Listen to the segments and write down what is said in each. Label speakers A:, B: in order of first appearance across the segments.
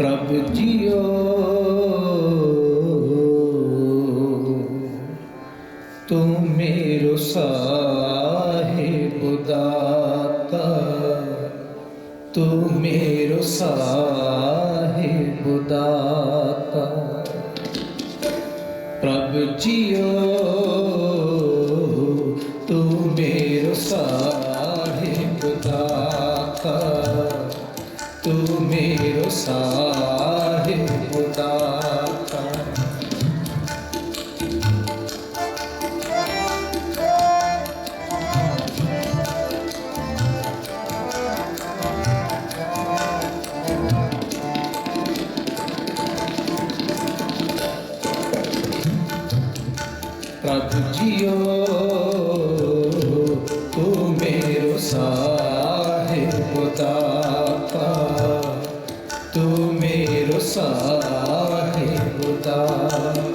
A: ਪ੍ਰਭ ਜੀਓ। ਤੂੰ ਮੇਰੋ ਸਾਹਿਬ ਦਾਤਾ ਤੂੰ ਮੇਰੋ ਸਾਹਿਬ ਦਾਤਾ ਪ੍ਰਭ ਜੀਓ। ਤੂੰ ਮੇਰੋ ਸਾਹਿਬ ਦਾਤਾ ਤੂੰ ਮੇਰੋ ਸਾਹਿਬ তাপা তুমি রসাহে তাপা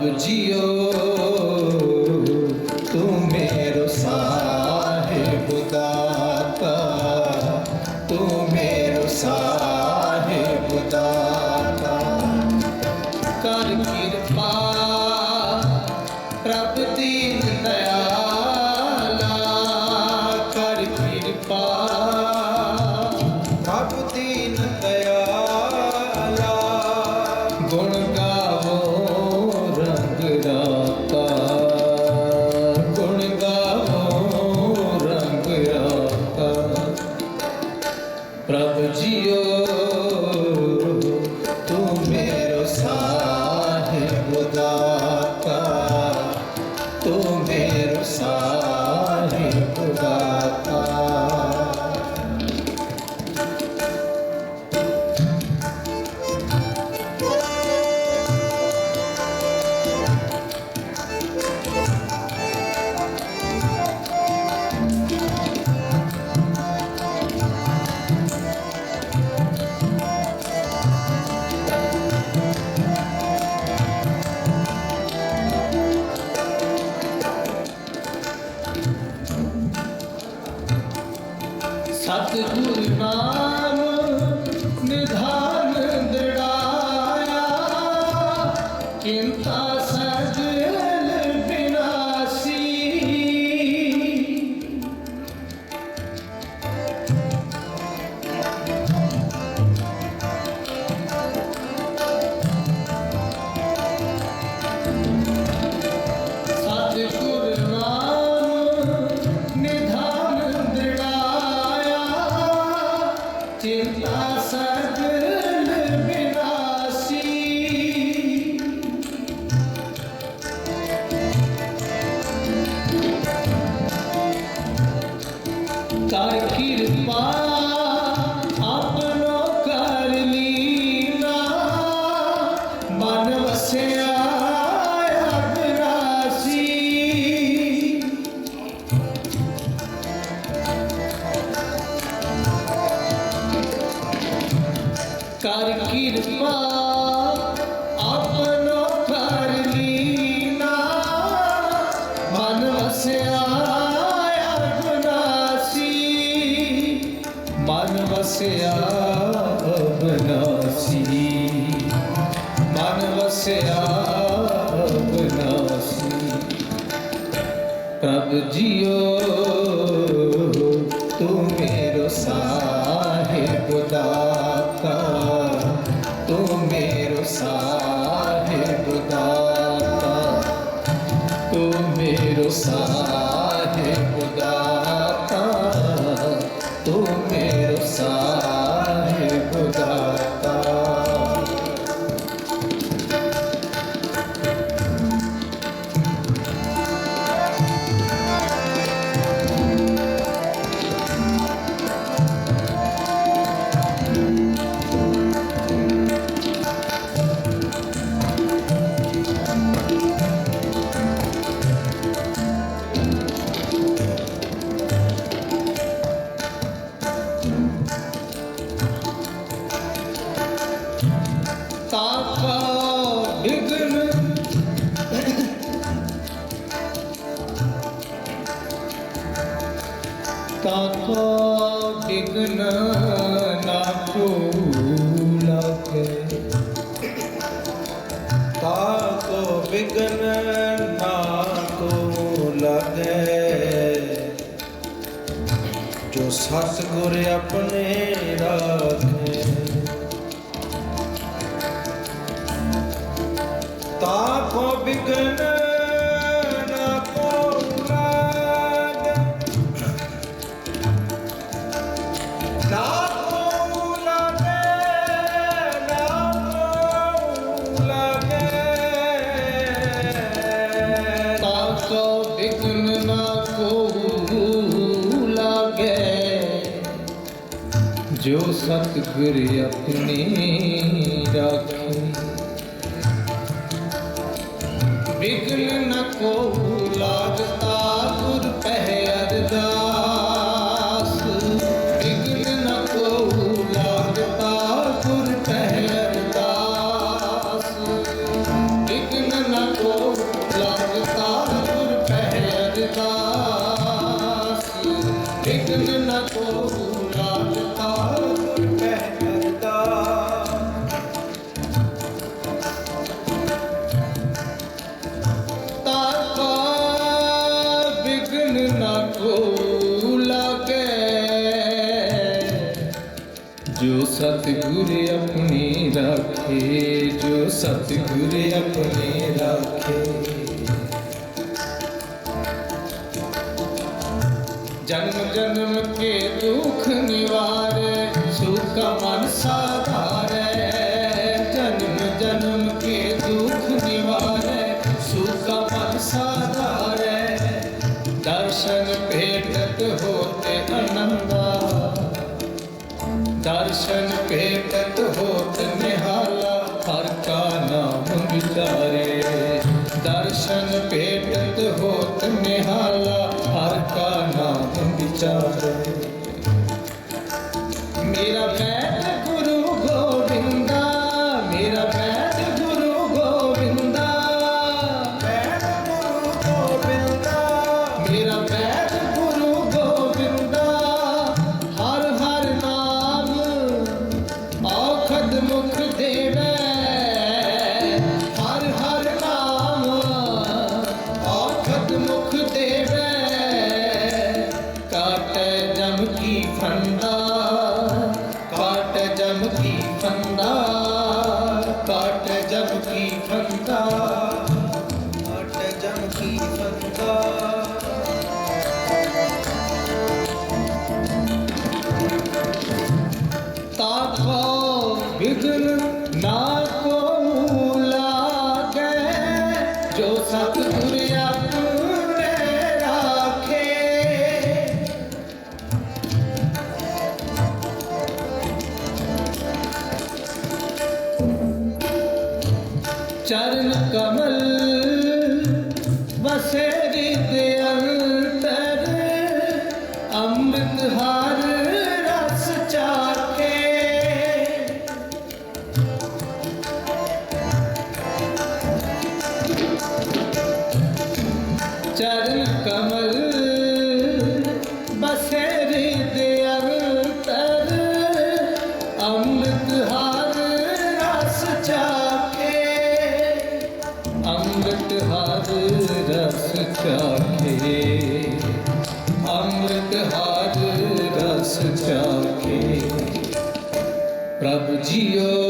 A: But geo. 接。ਕਰ ਕਿਰਪਾ ਆਪਨੋ ਕਰ ਲੀਨਾ। ਮਨ ਵਸਿਆ ਅਬਨਾਸੀ ਮਨ ਵਸਿਆ ਅਬਨਾਸੀ ਮਨ ਵਸਿਆ ਅਬਨਾਸੀ ਪ੍ਰਭ ਜੀਓ ਮੇਰੋ ਤਾਕਾ ਬਿਗਨ ਨਾ ਕੋ
B: ਤਾਕੋ ਵਿਗਨ ਨਾ ਕੋ ਜੋ ਜੋ ਸਤਿਗੁਰ ਆਪਣੇ ਰਾਖੇ। ਤਾਕੋ ਵਿਗਨ
A: ਸਤਿਗੁਰ ਆਪਣੇ ਰਾਖੇ ਕੋ ਲਾਗੇ। ਜੋ ਸਤਿਗੁਰ ਆਪਣੀ ਰੱਖੇ, ਜੋ ਸਤਿਗੁਰ ਆਪਣੀ ਰੱਖੇ। ਜਨਮ ਜਨਮ ਕੇ ਦੁੱਖ ਨਿਵਾਰੇ, ਸੁਖ ਮਨ ਸਾਧਾਰੇ। ਜਨਮ ਜਨਮ ਕੇ ਦੁੱਖ ਨਿਵਾਰੇ, ਸੁਖ ਮਨ ਸਾਧਾਰੇ। ਦਰਸ਼ਨ ਭੇਟਤ ਹੋਤੇ ਅਨੰਦਾ। ਦਰਸ਼ਨ ਭੇਟਤ ਹੋਤ ਨਿਹਾਲਾ, ਹਰ ਕਾ ਨਾਮ ਵਿਚਾਰੇ। ਦਰਸ਼ਨ ਭੇਟਤ ਹੋਤ ਨਿਹਾਲਾ, ਹਰ ਕਾ ਨਾਮ ਵਿਚਾਰੇ। ਕਮਲ ਵਸੇ ਹਰ ਰਸ ਚਾਖੇ ਅੰਮ੍ਰਿਤ ਹਰ ਰਸ ਚਾਖੇ। ਪ੍ਰਭ ਜੀਓ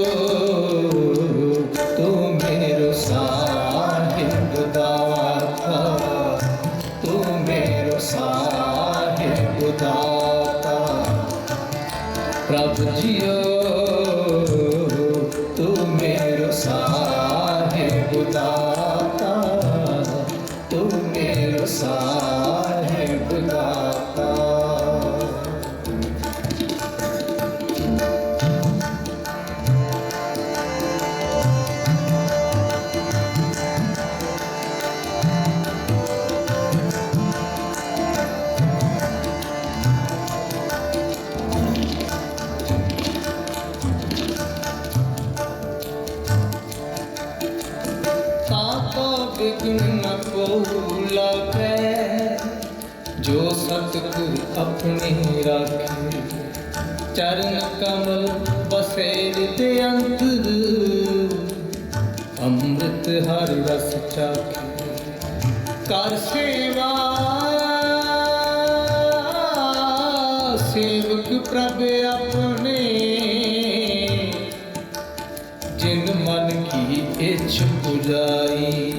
A: ਕੋ ਲਾਪੈ ਜੋ ਸਤਿਗੁਰ ਆਪਣੇ ਰਾਖੇ। ਚਰਨ ਕਮਲ ਬਸੇ ਤੇ ਅੰਤਰ ਅੰਮ੍ਰਿਤ ਹਰ ਰਸ ਚਾਖੇ। ਕਰ ਸੇਵਾ, ਸੇਵਕ ਪ੍ਰਭ ਆਪਣੇ। ਜਿਨ ਮਨ ਕੀ ਇੱਛ ਪੁਜਾਈ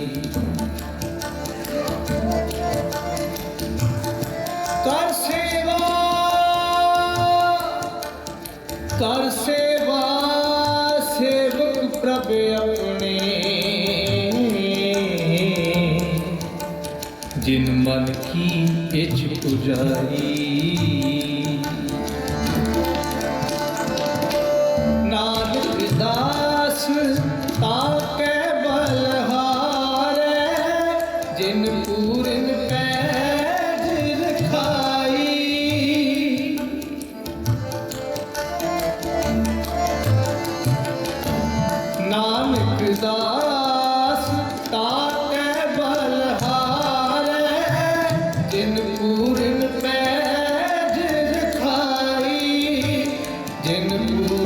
A: જરી નાદ વિદાસ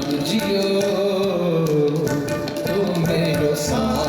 A: বুঝিও তুমি রসা